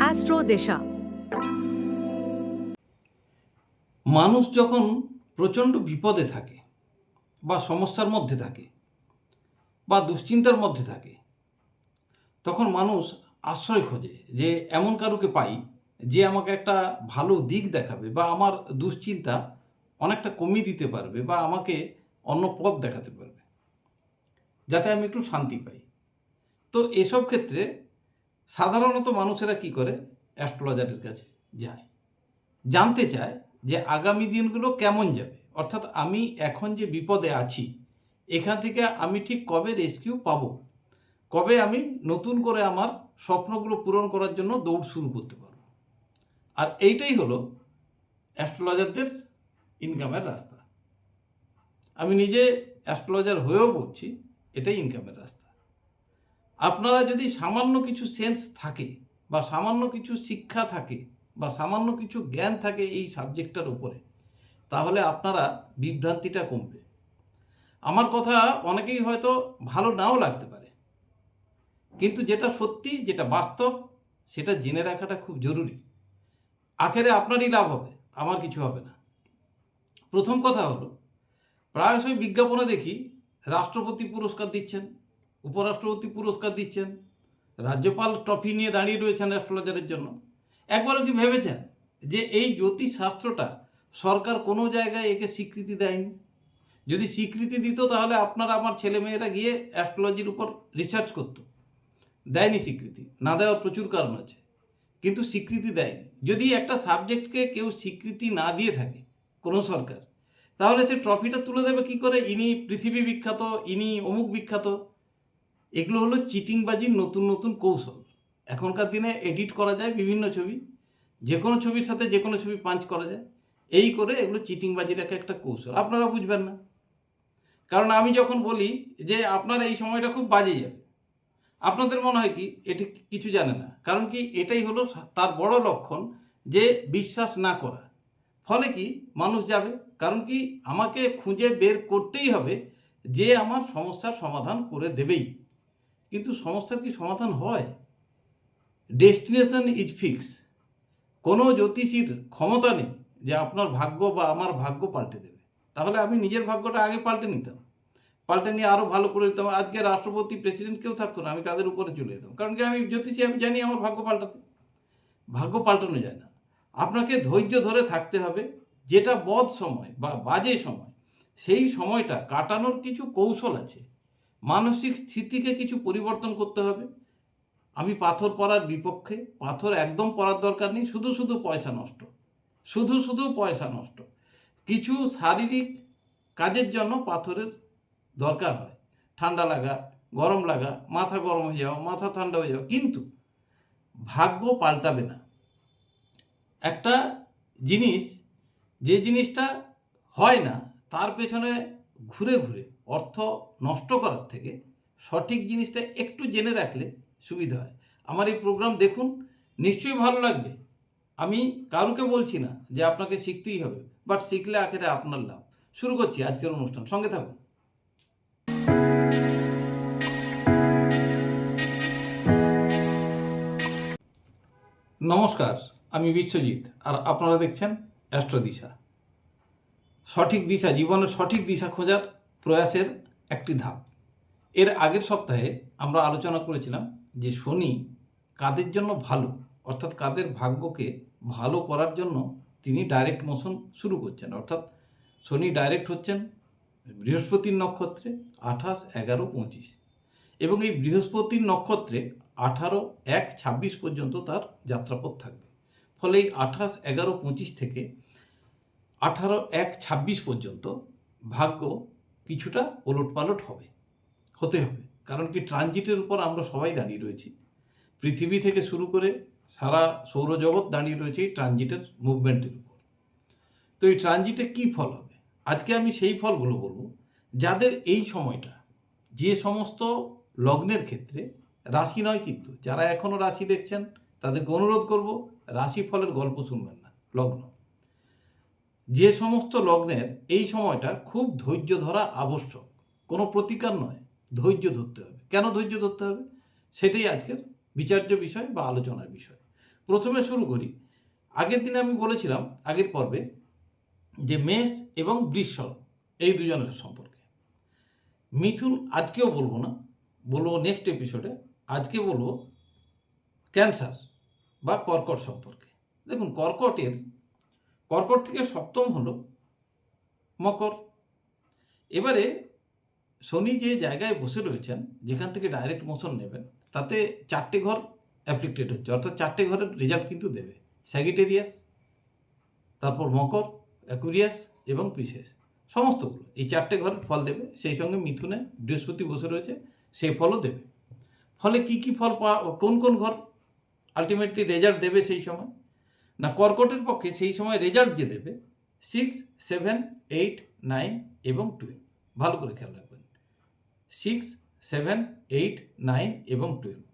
Astro দিশা। মানুষ যখন প্রচণ্ড বিপদে থাকে বা সমস্যার মধ্যে থাকে বা দুশ্চিন্তার মধ্যে থাকে, তখন মানুষ আশ্রয় খোঁজে যে এমন কারুকে পাই যে আমাকে একটা ভালো দিক দেখাবে বা আমার দুশ্চিন্তা অনেকটা কমিয়ে দিতে পারবে বা আমাকে অন্য পথ দেখাতে পারবে, যাতে আমি একটু শান্তি পাই। তো এসব ক্ষেত্রে সাধারণত মানুষেরা কি করে? অ্যাস্ট্রোলজারের কাছে যায়। জানতে চায় যে আগামী দিনগুলো কেমন যাবে। অর্থাৎ আমি এখন যে বিপদে আছি, এখান থেকে আমি ঠিক কবে রেস্কিউ পাবো? কবে আমি নতুন করে আমার স্বপ্নগুলো পূরণ করার জন্য দৌড় শুরু করতে পারব? আর এইটাই হলো অ্যাস্ট্রোলজারদের ইনকামের রাস্তা। আমি নিজে অ্যাস্ট্রোলজার হয়েও বলছি এটাই ইনকামের রাস্তা। আপনারা যদি সামান্য কিছু সেন্স থাকে বা সামান্য কিছু শিক্ষা থাকে বা সামান্য কিছু জ্ঞান থাকে এই সাবজেক্টটার উপরে, তাহলে আপনারা বিভ্রান্তিটা কমবে। আমার কথা অনেকেই হয়তো ভালো নাও লাগতে পারে। কিন্তু যেটা সত্যি, যেটা বাস্তব, সেটা জেনে রাখাটা খুব জরুরি। আখেরে আপনারই লাভ হবে, আমার কিছু হবে না। প্রথম কথা হলো, প্রায়শই বিজ্ঞাপনে দেখি রাষ্ট্রপতি পুরস্কার দিচ্ছেন। উপরাষ্ট্রপতি পুরস্কার দিচ্ছেন, রাজ্যপাল ট্রফি নিয়ে দাঁড়িয়ে রয়েছেন অ্যাস্ট্রোলজারের জন্য। একবারও কি ভেবেছেন যে এই জ্যোতিষশাস্ত্রটা সরকার কোনো জায়গায় একে স্বীকৃতি দেয়নি? যদি স্বীকৃতি দিত তাহলে আপনারা আমার ছেলেমেয়েরা গিয়ে অ্যাস্ট্রোলজির উপর রিসার্চ করতো। দেয়নি স্বীকৃতি, না দেওয়ার প্রচুর কারণ আছে, কিন্তু স্বীকৃতি দেয়নি। যদি একটা সাবজেক্টকে কেউ স্বীকৃতি না দিয়ে থাকে কোনো সরকার, তাহলে সে ট্রফিটা তুলে দেবে কি করে? ইনি পৃথিবী বিখ্যাত, ইনি অমুক বিখ্যাত এগুলো হলো চিটিংবাজির নতুন নতুন কৌশল। এখনকার দিনে এডিট করা যায় বিভিন্ন ছবি যে কোনো ছবির সাথে যে কোনো ছবি পাঞ্চ করা যায়। এই করে এগুলো চিটিংবাজির এক একটা কৌশল। আপনারা বুঝবেন না। কারণ আমি যখন বলি যে আপনার এই সময়টা খুব বাজে যাবে, আপনাদের মনে হয় কি, এটি কিছু জানে না। কারণ কি, এটাই হলো তার বড় লক্ষণ যে বিশ্বাস না করা। ফলে কি, মানুষ যাবে। কারণ কি, আমাকে খুঁজে বের করতেই হবে যে আমার সমস্যার সমাধান করে দেবেই। কিন্তু সমস্যার কি সমাধান হয়? ডেস্টিনেশন ইজ ফিক্স কোনো জ্যোতিষীর ক্ষমতা নেই যে আপনার ভাগ্য বা আমার ভাগ্য পাল্টে দেবে। তাহলে আমি নিজের ভাগ্যটা আগে পাল্টে নিতাম। পাল্টে নিয়ে আরও ভালো করে দিতাম আজকে রাষ্ট্রপতি প্রেসিডেন্ট কেউ থাকতো না, আমি তাদের উপরে চলে যেতাম। কারণ কি আমি জ্যোতিষী, আমি জানি আমার ভাগ্য পাল্টাতে। ভাগ্য পাল্টানো যায় না। আপনাকে ধৈর্য ধরে থাকতে হবে। যেটা বদ সময় বা বাজে সময়, সেই সময়টা কাটানোর কিছু কৌশল আছে। মানসিক স্থিতিকে কিছু পরিবর্তন করতে হবে। আমি পাথর পড়ার বিপক্ষে, পাথর একদম পড়ার দরকার নেই, শুধু শুধু পয়সা নষ্ট। শুধু শুধু পয়সা নষ্ট। কিছু শারীরিক কাজের জন্য পাথরের দরকার হয়। ঠান্ডা লাগা, গরম লাগা, মাথা গরম হয়ে যাওয়া, মাথা ঠান্ডা হয়ে যাওয়া। কিন্তু ভাগ্য পাল্টাবে না। একটা জিনিস, যে জিনিসটা হয় না, তার পেছনে ঘুরে ঘুরে অর্থ নষ্ট করার থেকে সঠিক জিনিসটা একটু জেনে রাখলে সুবিধা হয়। আমার এই প্রোগ্রাম দেখুন, নিশ্চয়ই ভালো লাগবে। আমি কারুকে বলছি না যে আপনাকে শিখতেই হবে বাট শিখলে আখেরে আপনার লাভ। শুরু করছি আজকের অনুষ্ঠান, সঙ্গে থাকুন। নমস্কার, আমি বিশ্বজিৎ, আর আপনারা দেখছেন অ্যাস্ট্রো দিশা সঠিক দিশা, জীবনের সঠিক দিশা খোঁজার প্রয়াসের একটি ধাপ। এর আগের সপ্তাহে আমরা আলোচনা করেছিলাম যে শনি কাদের জন্য ভালো, অর্থাৎ কাদের ভাগ্যকে ভালো করার জন্য তিনি ডাইরেক্ট মোশন শুরু করছেন। অর্থাৎ শনি ডাইরেক্ট হচ্ছেন বৃহস্পতির নক্ষত্রে আঠাশ, এগারো, পঁচিশ। এবং এই বৃহস্পতির নক্ষত্রে আঠারো, এক, ছাব্বিশ পর্যন্ত তার যাত্রাপথ থাকবে। ফলে এই আঠাশ, এগারো, পঁচিশ থেকে আঠারো, এক, ছাব্বিশ পর্যন্ত ভাগ্য কিছুটা ওলটপালট হবে, হতে হবে। কারণ কি ট্রানজিটের উপর আমরা সবাই দাঁড়িয়ে রয়েছি। পৃথিবী থেকে শুরু করে সারা সৌরজগৎ দাঁড়িয়ে রয়েছে এই ট্রানজিটের মুভমেন্টের উপর। তো এই ট্রানজিটে কী ফল হবে? আজকে আমি সেই ফলগুলো বলব, যাদের এই সময়টা যে সমস্ত লগ্নের ক্ষেত্রে রাশি নয় কিন্তু, যারা এখনও রাশি দেখছেন, তাদেরকে অনুরোধ করব, রাশি ফলের গল্প শুনবেন না, লগ্ন। যে সমস্ত লগ্নের এই সময়টা খুব ধৈর্য ধরা আবশ্যক। কোনো প্রতিকার নয়, ধৈর্য ধরতে হবে। কেন ধৈর্য ধরতে হবে? সেটাই আজকের বিচার্য বিষয় বা আলোচনার বিষয়। প্রথমে শুরু করি। আগের দিনে আমি বলেছিলাম, আগের পর্বে, যে মেষ এবং বৃষ এই দুজনের সম্পর্কে। মিথুন আজকেও বলব না, বলব নেক্সট এপিসোডে আজকে বলব ক্যান্সার বা কর্কট সম্পর্কে। দেখুন, কর্কটের কর্কট থেকে সপ্তম হলো মকর। এবারে শনি যে জায়গায় বসে রয়েছেন, যেখান থেকে ডাইরেক্ট মোশন নেবেন, তাতে চারটে ঘর অ্যাপ্লিক্টেড হচ্ছে। অর্থাৎ চারটে ঘরের রেজাল্ট কিন্তু দেবে। স্যাগিটেরিয়াস তারপর মকর অ্যাকুরিয়াস এবং পিসেস সমস্তগুলো। এই চারটে ঘর ফল দেবে। সেই সঙ্গে মিথুনে বৃহস্পতি বসে রয়েছে, সেই ফলও দেবে। ফলে কি কি ফল পাওয়া, কোন কোন ঘর আলটিমেটলি রেজাল্ট দেবে সেই সময়? না কর্কটের পক্ষে সেই সময় রেজাল্ট যে দেবে সিক্স সেভেন এইট নাইন এবং টুয়েলভ ভালো করে খেয়াল রাখবেন। সিক্স সেভেন এইট নাইন এবং টুয়েলভ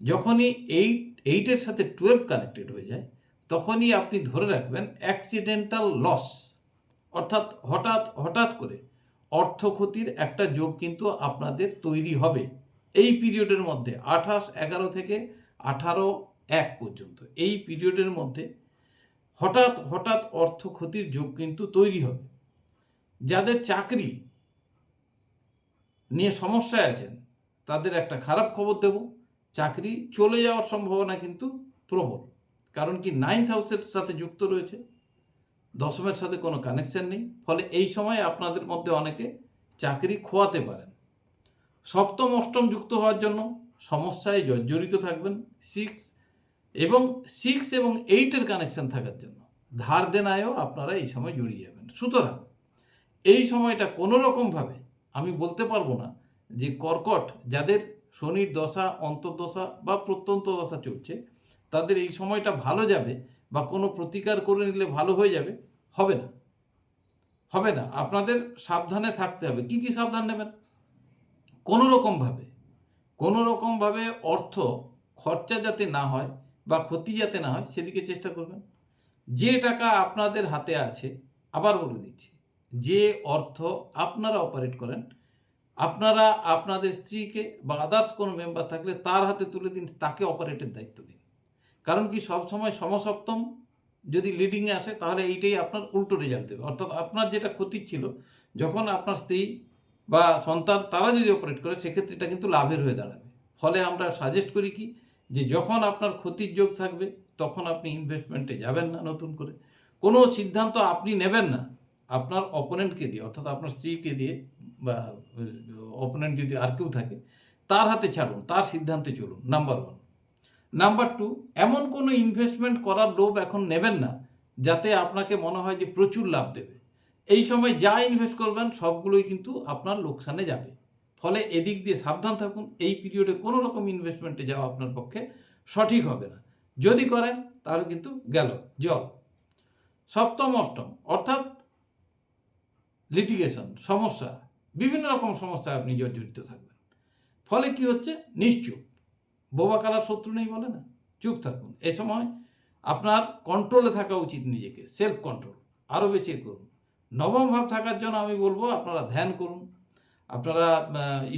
যখনই এইট এইটের সাথে টুয়েলভ কানেক্টেড হয়ে যায়, তখনই আপনি ধরে রাখবেন অ্যাক্সিডেন্টাল লস অর্থাৎ হঠাৎ হঠাৎ করে অর্থ ক্ষতির একটা যোগ কিন্তু আপনাদের তৈরি হবে। এই পিরিয়ডের মধ্যে আঠাশ, এগারো থেকে আঠারো এক পর্যন্ত। এই পিরিয়ডের মধ্যে হঠাৎ হঠাৎ অর্থ ক্ষতির যোগ কিন্তু তৈরি হবে। যাদের চাকরি নিয়ে সমস্যায় আছেন, তাদের একটা খারাপ খবর দেব। চাকরি চলে যাওয়ার সম্ভাবনা কিন্তু প্রবল। কারণ কি নাইন্থ হাউসের সাথে যুক্ত রয়েছে। দশমের সাথে কোনো কানেকশন নেই। ফলে এই সময় আপনাদের মধ্যে অনেকে চাকরি খোয়াতে পারেন। সপ্তম, অষ্টম যুক্ত হওয়ার জন্য সমস্যায় জর্জরিত থাকবেন। সিক্স এবং সিক্স এবং এইটের কানেকশন থাকার জন্য। ধার দেনায়ও আপনারা এই সময় জড়িয়ে যাবেন। সুতরাং এই সময়টা কোনো রকমভাবে আমি বলতে পারব না যে কর্কট যাদের শনির দশা, অন্তর্দশা বা প্রত্যন্ত দশা চলছে, তাদের এই সময়টা ভালো যাবে বা কোনো প্রতিকার করে নিলে ভালো হয়ে যাবে, হবে না। হবে না। আপনাদের সাবধানে থাকতে হবে। কি কি সাবধান নেবেন? কোনো রকমভাবে কোনো রকমভাবে অর্থ খরচা যাতে না হয় বা ক্ষতি যাতে না হয়, সেদিকে চেষ্টা করবেন। যে টাকা আপনাদের হাতে আছে, আবার বলে দিচ্ছি, যে অর্থ আপনারা অপারেট করেন, আপনারা আপনাদের স্ত্রীকে বা আদার্স কোনো মেম্বার থাকলে তার হাতে তুলে দিন, তাকে অপারেটের দায়িত্ব দিন। কারণ কি, সবসময় সমসপ্তম যদি লিডিংয়ে আসে, তাহলে এইটাই আপনার উল্টো রেজাল্ট দেবে। অর্থাৎ আপনার যেটা ক্ষতি ছিল, যখন আপনার স্ত্রী বা সন্তান তারা যদি অপারেট করে, সেক্ষেত্রে এটা কিন্তু লাভের হয়ে দাঁড়াবে। ফলে আমরা সাজেস্ট করি কি যে যখন আপনার ক্ষতির যোগ থাকবে, তখন আপনি ইনভেস্টমেন্টে যাবেন না নতুন করে। কোনো সিদ্ধান্ত আপনি নেবেন না। আপনার অপোনেন্টকে দিয়ে, অর্থাৎ আপনার স্ত্রীকে দিয়ে বা অপোনেন্ট যদি আর কেউ থাকে, তার হাতে ছাড়ুন, তার সিদ্ধান্তে চলুন নাম্বার ওয়ান নাম্বার টু এমন কোনো ইনভেস্টমেন্ট করার লোভ এখন নেবেন না, যাতে আপনাকে মনে হয় যে প্রচুর লাভ দেবে। এই সময় যা ইনভেস্ট করবেন, সবগুলোই কিন্তু আপনার লোকসানে যাবে। ফলে এদিক দিয়ে সাবধান থাকুন, এই পিরিয়ডে কোনো রকম ইনভেস্টমেন্টে যাওয়া আপনার পক্ষে সঠিক হবে না। যদি করেন, তাহলে কিন্তু গেল, জল। সপ্তম, অষ্টম, অর্থাৎ লিটিগেশন সমস্যা, বিভিন্ন রকম সমস্যায় আপনি জর্জরিত থাকবেন। ফলে কি হচ্ছে? নিশ্চুপ। বোবা কালার শত্রু নেই বলে না। চুপ থাকুন। এ সময় আপনার কন্ট্রোলে থাকা উচিত নিজেকে সেলফ কন্ট্রোল আরও বেশি করুন। নবম ভাব থাকার জন্য আমি বলব, আপনারা ধ্যান করুন। আপনারা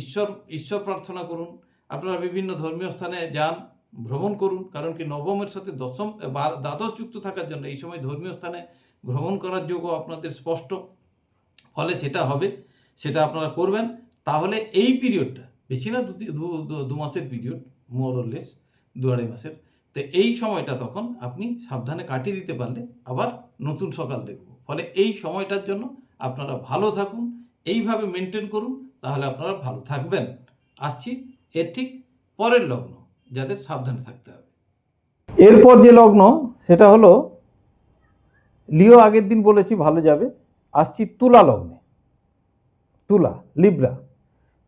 ঈশ্বর ঈশ্বর প্রার্থনা করুন। আপনারা বিভিন্ন ধর্মীয় স্থানে যান, ভ্রমণ করুন, কারণ কি নবমের সাথে দশম দ্বাদশ যুক্ত থাকার জন্য এই সময় ধর্মীয় স্থানে ভ্রমণ করার যোগও আপনাদের স্পষ্ট। ফলে সেটা হবে, সেটা আপনারা করবেন। তাহলে এই পিরিয়ডটা, বেশি না দু মাসের পিরিয়ড মোরলেস দু আড়াই মাসের। তো এই সময়টা তখন আপনি সাবধানে কাটিয়ে দিতে পারলে আবার নতুন সকাল দেখব। ফলে এই সময়টার জন্য আপনারা ভালো থাকুন এইভাবে মেনটেন করুন, তাহলে আপনারা ভালো থাকবেন। আসছি, এর ঠিক পরের লগ্ন, যাদের সাবধানে থাকতে হবে। এরপর যে লগ্ন, সেটা হলো, লিও আগের দিন বলেছি, ভালো যাবে। আসছি তুলা লগ্নে। তুলা, লিব্রা।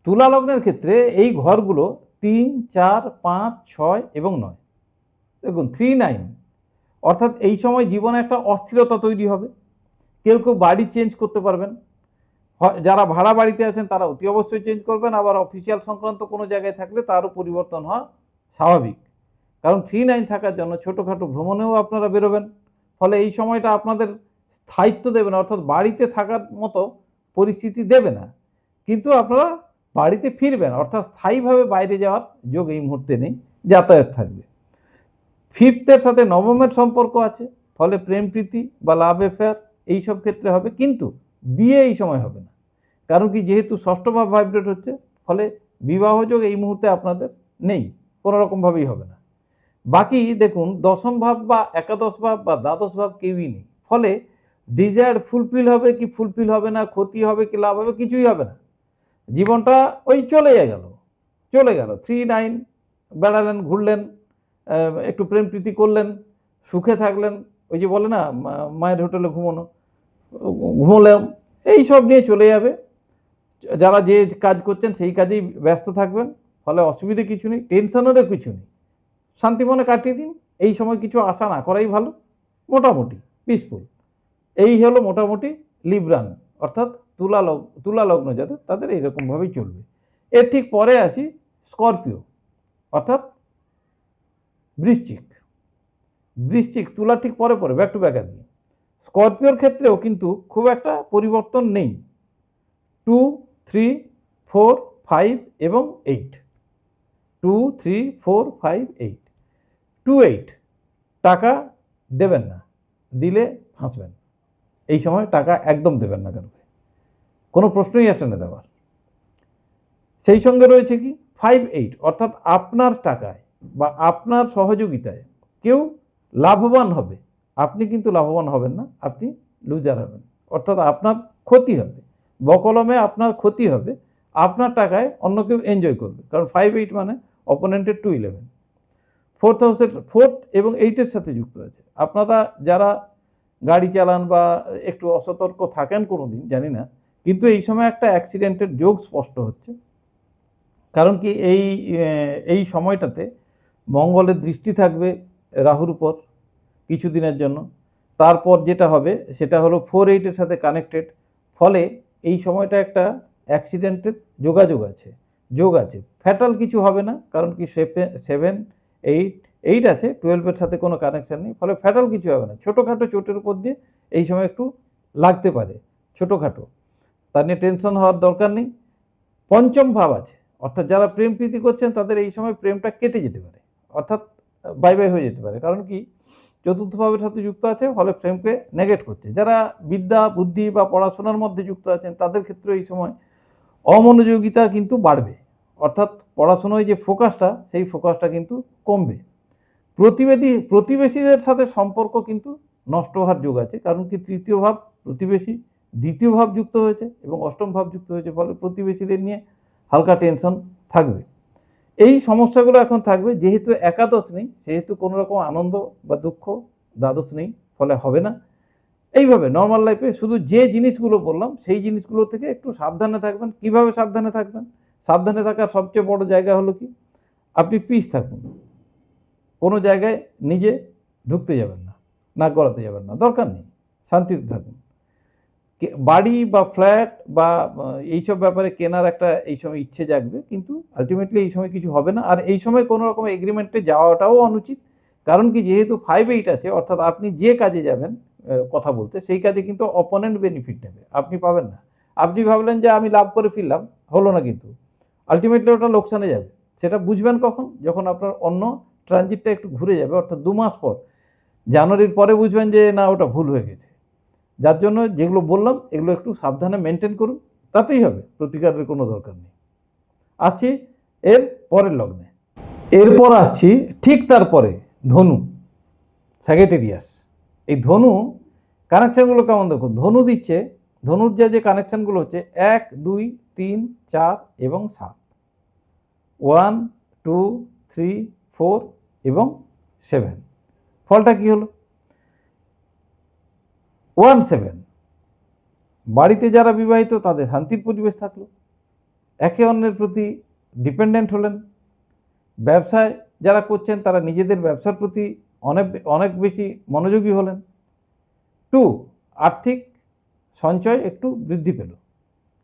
তুলা লগ্নের ক্ষেত্রে এই ঘরগুলো তিন, চার, পাঁচ, ছয় এবং নয়। দেখুন থ্রি নাইন অর্থাৎ এই সময় জীবনে একটা অস্থিরতা তৈরি হবে। কেউ কেউ বাড়ি চেঞ্জ করতে পারবেন। যারা ভাড়া বাড়িতে আছেন তারা অতি অবশ্যই চেঞ্জ করবেন। আবার অফিসিয়াল সংক্রান্ত কোনো জায়গায় থাকলে তারও পরিবর্তন হওয়া স্বাভাবিক। কারণ থ্রি নাইন থাকার জন্য ছোটোখাটো ভ্রমণেও আপনারা বেরোবেন। ফলে এই সময়টা আপনাদের স্থায়িত্ব দেবে না, অর্থাৎ বাড়িতে থাকার মতো পরিস্থিতি দেবে না। কিন্তু আপনারা বাড়িতে ফিরবেন, অর্থাৎ স্থায়ীভাবে বাইরে যাওয়ার যোগ এই মুহূর্তে নেই, যাতায়াত থাকবে। ফিফথের সাথে নবমের সম্পর্ক আছে, ফলে প্রেম প্রীতি বা লাভ অ্যাফেয়ার এইসব ক্ষেত্রে হবে, কিন্তু বিয়ে এই সময় হবে না। কারণ কি যেহেতু ষষ্ঠ ভাব ভাইব্রেট হচ্ছে, ফলে বিবাহযোগ এই মুহূর্তে আপনাদের নেই, কোনো রকমভাবেই হবে না। বাকি দেখুন, দশম ভাব বা একাদশ ভাব বা দ্বাদশ ভাব কেউই নেই, ফলে ডিজায়ার ফুলফিল হবে কি ফুলফিল হবে না, ক্ষতি হবে কি লাভ হবে কিছুই হবে না। জীবনটা ওই চলে গেল চলে গেল থ্রি নাইন বেড়ালেন, ঘুরলেন একটু প্রেম প্রীতি করলেন, সুখে থাকলেন, ওই যে বলে না মায়ের হোটেলে ঘুমোনো, ঘুমোলাম, এই সব নিয়ে চলে যাবে। যারা যে কাজ করছেন সেই কাজেই ব্যস্ত থাকবেন, ফলে অসুবিধে কিছু নেই, টেনশনেরও কিছু নেই। শান্তি মনে কাটিয়ে দিন, এই সময় কিছু আশা না করাই ভালো, মোটামুটি পিসফুল এই হলো মোটামুটি লিব্রান অর্থাৎ তুলা লগ, তুলা লগ্ন যাদের, তাদের এইরকমভাবেই চলবে। এর ঠিক পরে আসি স্করপিও অর্থাৎ বৃশ্চিক। বৃশ্চিক, তুলা ঠিক পরে পরে ব্যাক টু ব্যাক আর স্করপিওর ক্ষেত্রেও কিন্তু খুব একটা পরিবর্তন নেই। টু থ্রি, ফোর, ফাইভ এবং eight. Two, three, four, five, eight. Two, eight, টাকা দেবেন না, দিলে ফাঁসবেন। এই সময় টাকা একদম দেবেন না কারণে কোনো প্রশ্নই আসে না দেওয়ার। সেই সঙ্গে রয়েছে কি? ফাইভ, এইট, অর্থাৎ আপনার টাকায় বা আপনার সহযোগিতায় কেউ লাভবান হবে। আপনি কিন্তু লাভবান হবেন না, আপনি লুজার হবেন। অর্থাৎ আপনার ক্ষতি হবে। বকলমে আপনার ক্ষতি হবে, আপনার টাকায় অন্য কেউ এনজয় করবে। কারণ ফাইভ এইট মানে অপোনেন্টের টু ইলেভেন ফোর্থ হাউসের ফোর্থ এবং এইটের সাথে যুক্ত আছে। আপনারা যারা গাড়ি চালান বা একটু অসতর্ক থাকেন কোনো দিন জানি না, কিন্তু এই সময় একটা অ্যাক্সিডেন্টের যোগ স্পষ্ট হচ্ছে। কারণ কি এই এই সময়টাতে মঙ্গলের দৃষ্টি থাকবে রাহুর উপর কিছুদিনের জন্য। তারপর যেটা হবে, সেটা হলো ফোর এইটের সাথে কানেক্টেড ফলে এই সময়টা একটা অ্যাক্সিডেন্টের যোগাযোগ আছে, যোগ আছে। ফ্যাটাল কিছু হবে না, কারণ কি সেভেন এইট এইট আছে টুয়েলভের সাথে কোনো কানেকশান নেই, ফলে ফ্যাটাল কিছু হবে না। ছোটোখাটো চোটের উপর দিয়ে এই সময় একটু লাগতে পারে, ছোটোখাটো। তা নিয়ে টেনশন হওয়ার দরকার নেই। পঞ্চম ভাব আছে, অর্থাৎ যারা প্রেম প্রীতি করছেন তাদের এই সময় প্রেমটা কেটে যেতে পারে, অর্থাৎ বাই বাই হয়ে যেতে পারে। কারণ কি চতুর্থ ভাবের সাথে যুক্ত আছে, ফলে ফ্রেমকে নেগেট করছে। যারা বিদ্যা, বুদ্ধি বা পড়াশোনার মধ্যে যুক্ত আছেন, তাদের ক্ষেত্রে এই সময় অমনোযোগিতা কিন্তু বাড়বে। অর্থাৎ পড়াশোনায় যে ফোকাসটা সেই ফোকাসটা কিন্তু কমবে। প্রতিবেদী, প্রতিবেশীদের সাথে সম্পর্ক কিন্তু নষ্ট হওয়ার যোগ আছে, কারণ কি তৃতীয় ভাব প্রতিবেশী, দ্বিতীয় ভাব যুক্ত হয়েছে এবং অষ্টম ভাব যুক্ত হয়েছে, ফলে প্রতিবেশীদের নিয়ে হালকা টেনশন থাকবে। এই সমস্যাগুলো এখন থাকবে, যেহেতু একাদশ নেই, সেহেতু কোনো রকম আনন্দ বা দুঃখ দ্বাদশ নেই, ফলে হবে না। এইভাবে নর্মাল লাইফে শুধু যে জিনিসগুলো বললাম, সেই জিনিসগুলো থেকে একটু সাবধানে থাকবেন। কীভাবে সাবধানে থাকবেন? সাবধানে থাকার সবচেয়ে বড় জায়গা হলো কি? আপনি পিস থাকুন। কোনো জায়গায় নিজে ঢুকতে যাবেন না নাক গড়াতে যাবেন না, দরকার নেই। শান্তিতে থাকুন। বাড়ি বা ফ্ল্যাট বা এইসব ব্যাপারে কেনার একটা এই সময় ইচ্ছে জাগবে, কিন্তু আলটিমেটলি এই সময় কিছু হবে না। আর এই সময় কোনো রকম এগ্রিমেন্টে যাওয়াটাও অনুচিত। কারণ কি, যেহেতু ফাইভ এইট আছে, অর্থাৎ আপনি যে কাজে যাবেন কথা বলতে, সেই কাজে কিন্তু অপোনেন্ট বেনিফিট নেবে। আপনি পাবেন না। আপনি ভাবলেন যে আমি লাভ করে ফিরলাম হলো না কিন্তু। আলটিমেটলি ওটা লোকসানে যাবে। সেটা বুঝবেন কখন? যখন আপনার অন্য ট্রানজিটটা একটু ঘুরে যাবে, অর্থাৎ দু মাস পর। জানুয়ারির পরে বুঝবেন যে, না, ওটা ভুল হয়ে গেছে। যার জন্য যেগুলো বললাম, এগুলো একটু সাবধানে মেনটেন করুন, তাতেই হবে, প্রতিকারের কোনো দরকার নেই। আসছি এর পরের লগ্নে। এরপর আসছি ঠিক তারপরে ধনু স্যাগেটেরিয়াস এই ধনু কানেকশানগুলো কেমন দেখো ধনু দিচ্ছে, ধনুর যা, যে কানেকশানগুলো হচ্ছে এক, দুই, তিন, চার এবং সাত। ওয়ান টু থ্রি ফোর এবং সেভেন ফলটা কি হলো? One seven. বাড়িতে যারা বিবাহিত, তাদের শান্তির পরিবেশ থাকল। একে অন্যের প্রতি ডিপেন্ডেন্ট হলেন। ব্যবসায় যারা করছেন, তারা নিজেদের ব্যবসার প্রতি অনেক অনেক বেশি মনোযোগী হলেন। টু, আর্থিক সঞ্চয় একটু বৃদ্ধি পেল।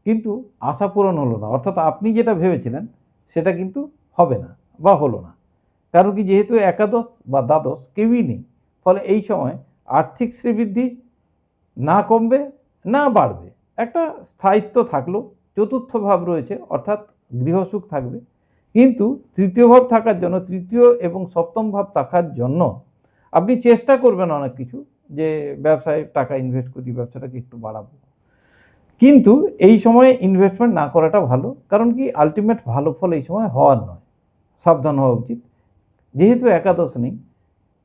কিন্তু আশা পূরণ হলো না। অর্থাৎ আপনি যেটা ভেবেছিলেন, সেটা কিন্তু হবে না বা হলো না। কারণ কি, যেহেতু একাদশ বা দ্বাদশ কেউই নেই। ফলে এই সময় আর্থিক শ্রীবৃদ্ধি না কমবে, না বাড়বে। একটা স্থায়িত্ব থাকল, চতুর্থ ভাব রয়েছে, অর্থাৎ গৃহসুখ থাকবে। কিন্তু তৃতীয় ভাব থাকার জন্য, তৃতীয় এবং সপ্তম ভাব থাকার জন্য আপনি চেষ্টা করবেন অনেক কিছু, যে ব্যবসায় টাকা ইনভেস্ট করি, ব্যবসাটাকে একটু বাড়াবো। কিন্তু এই সময়ে ইনভেস্টমেন্ট না করাটা ভালো, কারণ কি আলটিমেট ভালো ফল এই সময় হওয়ার নয়। সাবধান হওয়া উচিত। যেহেতু একাদশ নেই,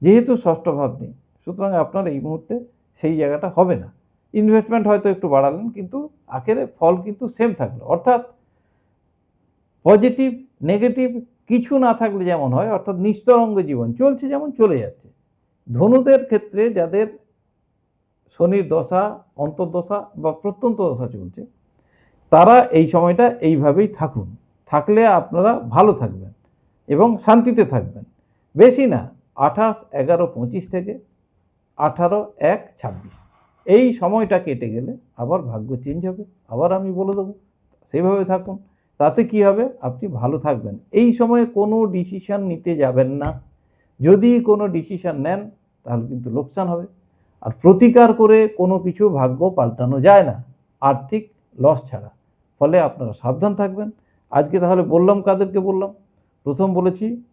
যেহেতু ষষ্ঠ ভাব নেই, সুতরাং আপনার এই মুহূর্তে সেই জায়গাটা হবে না। ইনভেস্টমেন্ট হয়তো একটু বাড়ালেন, কিন্তু আখেরে ফল কিন্তু সেম থাকল। অর্থাৎ পজিটিভ নেগেটিভ কিছু না থাকলে যেমন হয়, অর্থাৎ নিস্তরঙ্গ জীবন চলছে যেমন চলে যাচ্ছে। ধনুদের ক্ষেত্রে যাদের শনির দশা, অন্তর্দশা বা প্রত্যন্ত দশা চলছে, তারা এই সময়টা এইভাবেই থাকুন। থাকলে আপনারা ভালো থাকবেন এবং শান্তিতে থাকবেন। বেশি না, আঠাশ, এগারো, পঁচিশ থেকে আঠারো, এক, ছাব্বিশ। এই সময়টা কেটে গেলে আবার ভাগ্য চেঞ্জ হবে, আবার আমি বলে দেবো। সেইভাবে থাকুন। তাতে কি হবে? আপনি ভালো থাকবেন। এই সময়ে কোনো ডিসিশান নিতে যাবেন না। যদি কোনো ডিসিশান নেন, তাহলে কিন্তু লোকসান হবে। আর প্রতিকার করে কোনো কিছু ভাগ্য পাল্টানো যায় না। আর্থিক লস ছাড়া। ফলে আপনারা সাবধান থাকবেন। আজকে তাহলে বললাম কাদেরকে বললাম? প্রথম বলেছি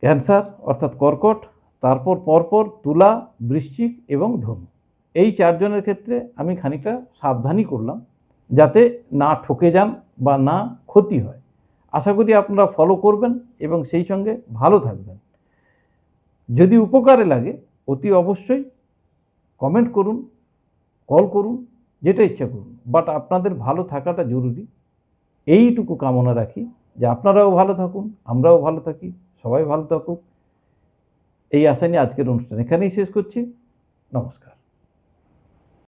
ক্যান্সার অর্থাৎ কর্কট তারপর পরপর তুলা, বৃশ্চিক এবং ধনু। এই চারজনের ক্ষেত্রে আমি খানিকটা সাবধানই করলাম যাতে না ঠকে যান বা না ক্ষতি হয়। আশা করি আপনারা ফলো করবেন এবং সেই সঙ্গে ভালো থাকবেন। যদি উপকারে লাগে, অতি অবশ্যই কমেন্ট করুন কল করুন, যেটা ইচ্ছা করুন। বাট আপনাদের ভালো থাকাটা জরুরি। এইটুকু কামনা রাখি যে আপনারাও ভালো থাকুন, আমরাও ভালো থাকি, সবাই ভালো থাকুক। এই আশা নিয়ে আজকের অনুষ্ঠান এখানেই শেষ করছি। নমস্কার।